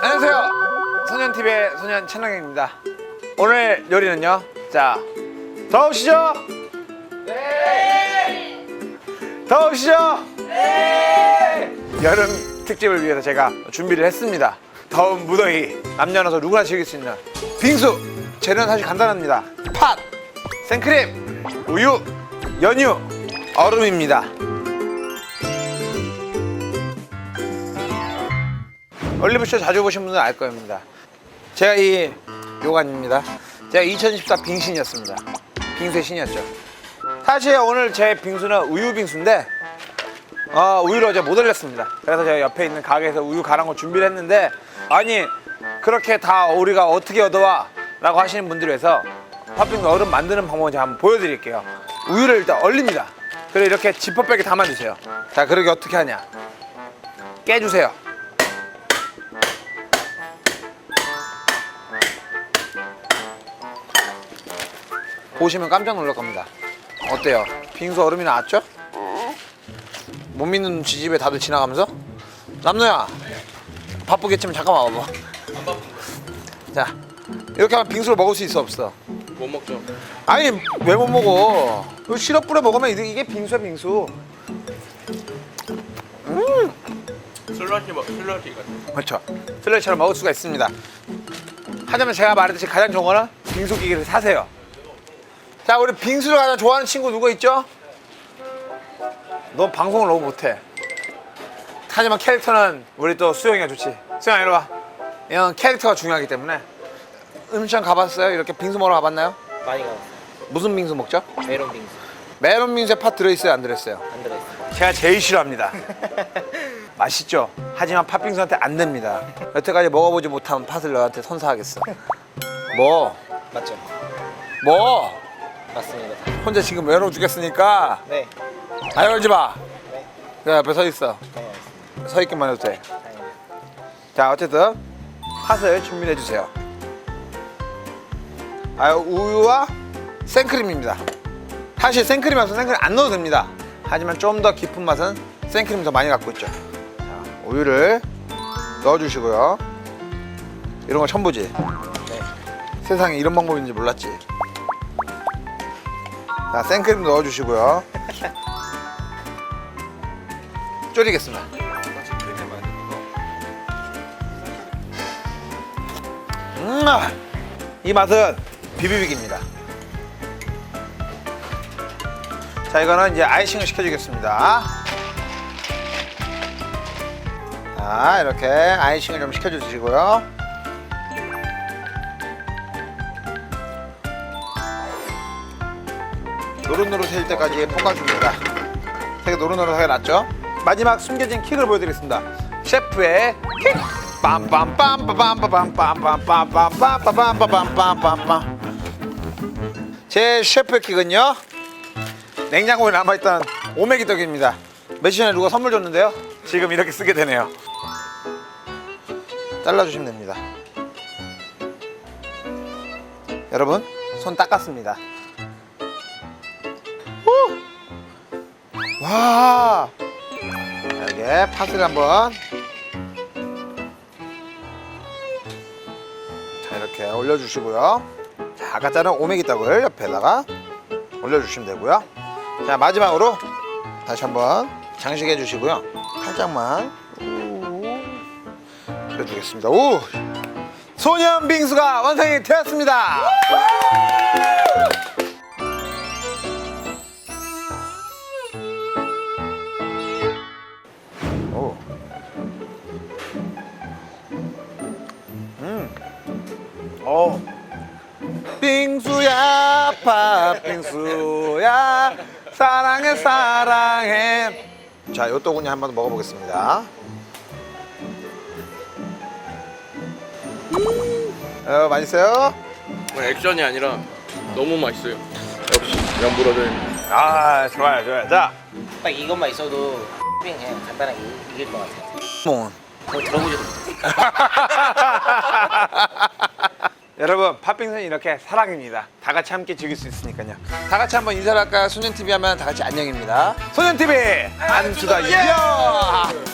안녕하세요. 소년TV의 소년 천랑입니다. 오늘 요리는요. 자, 더우시죠? 네. 더우시죠? 네. 여름 특집을 위해서 제가 준비를 했습니다. 더운 무더위 남녀노소 누구나 즐길 수 있는 빙수. 재료는 사실 간단합니다. 팥, 생크림, 우유, 연유, 얼음입니다. 올리브쇼 자주 보신 분들은 알 겁니다. 제가 이 요관입니다. 제가 2014 빙신이었습니다. 빙수의 신이었죠. 사실 오늘 제 빙수는 우유 빙수인데 어, 우유를 어제 못 올렸습니다. 그래서 제가 옆에 있는 가게에서 우유 갈아 거 준비를 했는데 아니 그렇게 다 우리가 어떻게 얻어와? 라고 하시는 분들 위해서 팥빙수 얼음 만드는 방법을 제가 한번 보여드릴게요. 우유를 일단 얼립니다. 그리고 이렇게 지퍼백에 담아주세요. 자, 그러게 어떻게 하냐? 깨주세요. 보시면 깜짝 놀랄 겁니다. 어때요? 빙수 얼음이 나왔죠? 못 믿는 지집에 다들 지나가면서 남노야 바쁘겠지만 잠깐만 와봐. 자 이렇게 하면 빙수를 먹을 수 있어 없어? 못 먹죠. 아니 왜 못 먹어? 이거 시럽 뿌려 먹으면 이게- 이게 빙수야 빙수. 슬러시 먹 슬러시 같은. 그렇죠. 슬러시처럼 먹을 수가 있습니다. 하지만 제가 말했듯이 가장 좋은 거는 빙수 기계를 사세요. 자, 우리 빙수를 가장 좋아하는 친구 누구 있죠? 너 방송을 너무 못해. 하지만 캐릭터는 우리 또 수영이가 좋지. 수영아 이리 와. 이건 캐릭터가 중요하기 때문에 음식점 가봤어요? 이렇게 빙수 먹으러 가봤나요? 많이 가봤어요. 무슨 빙수 먹죠? 메론 빙수 메론 빙수에 팥 들어있어요? 안 들어있어요? 안 들어있어요. 제가 제일 싫어합니다. 맛있죠? 하지만 팥빙수한테 안 됩니다. 여태까지 먹어보지 못한 팥을 너한테 선사하겠어. 뭐? 맞죠? 뭐? 맞습니다. 혼자 지금 외로워 죽겠으니까 네. 아 열지 마. 네. 그 옆에 서 있어. 네, 알겠습니다. 서 있기만 해도 돼. 다행이다. 자 어쨌든 팥을 준비해 주세요. 아 우유와 생크림입니다. 사실 생크림 없으면 생크림 안 넣어도 됩니다. 하지만 좀 더 깊은 맛은 생크림이 더 많이 갖고 있죠. 자, 우유를 넣어주시고요. 이런 거 처음 보지? 네. 세상에 이런 방법인지 몰랐지. 자, 생크림 넣어주시고요. 졸이겠습니다. 음, 아, 이 맛은 비비빅입니다. 자, 이거는 이제 아이싱을 시켜주겠습니다. 자, 이렇게 아이싱을 좀 시켜주시고요. 노릇노릇해질 때까지 볶아줍니다. 되게 노릇노릇하게 났죠? 마지막 숨겨진 킥을 보여드리겠습니다. 셰프의 킥! 빰빰빰빰빰빰빰빰빰빰빰빰빰빰빰빰빰빰빰 제 셰프의 킥은요 냉장고에 남아있던 오메기 떡입니다. 며칠 전에 누가 선물 줬는데요. 지금 이렇게 쓰게 되네요. 잘라주시면 됩니다. 여러분 손 닦았습니다. 와 여기에 팥을 한번 자 이렇게 올려주시고요 자 아까 자른 오메기 떡을 옆에다가 올려주시면 되고요 자 마지막으로 다시 한번 장식해 주시고요 살짝만 해주겠습니다 오 소년 빙수가 완성이 되었습니다 오. 음. 어. 빙수야, 팥빙수야, 사랑해, 사랑해. 자, 요 또구니 한번 먹어보겠습니다. 어, 맛있어요? 뭐 액션이 아니라 너무 맛있어요. 역시 연부러들. 아, 좋아요, 좋아요. 자, 딱 이것만 있어도 그냥 간단하게 이길 것 같아요. 뭐. 그거 들어보지도 못했어요. 여러분 팥빙수는 이렇게 사랑입니다. 다 같이 함께 즐길 수 있으니까요. 다 같이 한번 인사를 할까요? 소년 TV 하면 다 같이 안녕입니다. 소년 TV 안수다 예!